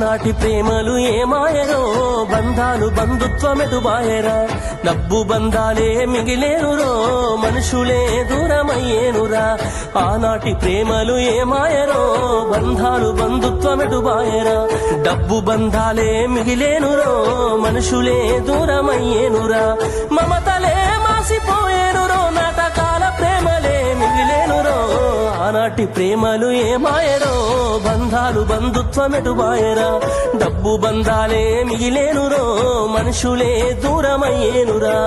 ఆనాటి ప్రేమలు ఏమాయరో బంధాలు బంధుత్వమెటు బాయరా డబ్బు బంధాలే మిగిలేనురో? మనుషులే దూరమయ్యేనురా. ఆనాటి ప్రేమలు ఏమాయరో బంధాలు బంధుత్వమెటు బాయరా డబ్బు బంధాలే మిగిలేనురో? మనుషులే దూరమయ్యేనురా. మమతలే నాటి ప్రేమలు ఏమాయరో? బంధాలు బంధుత్వమెటు బాయరా డబ్బు బంధాలే మిగిలేనురో? మనుషులే దూరమయ్యేనురా?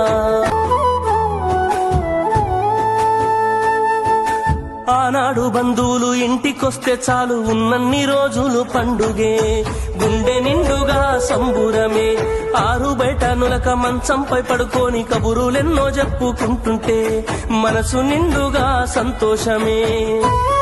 ఆనాడు బంధువులు ఇంటికొస్తే చాలు ఉన్నన్ని రోజులు పండుగే. గుండె నిండుగా సంబురమే. ఆరు బయట నులక మంచంపై పడుకోని కబురులెన్నో చెప్పుకుంటుంటే మనసు నిండుగా సంతోషమే.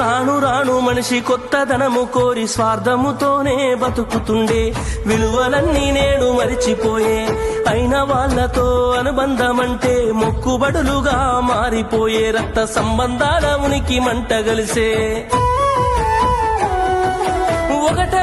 రాను రాను మనిషి కొత్తదనము కోరి స్వార్థముతోనే బతుకుతుండే. విలువలన్నీ నేడు మరిచిపోయే. అయిన వాళ్ళతో అనుబంధమంటే మొక్కుబడులుగా మారిపోయే. రక్త సంబంధాల ఉనికి మంట కలిసే ఒకటే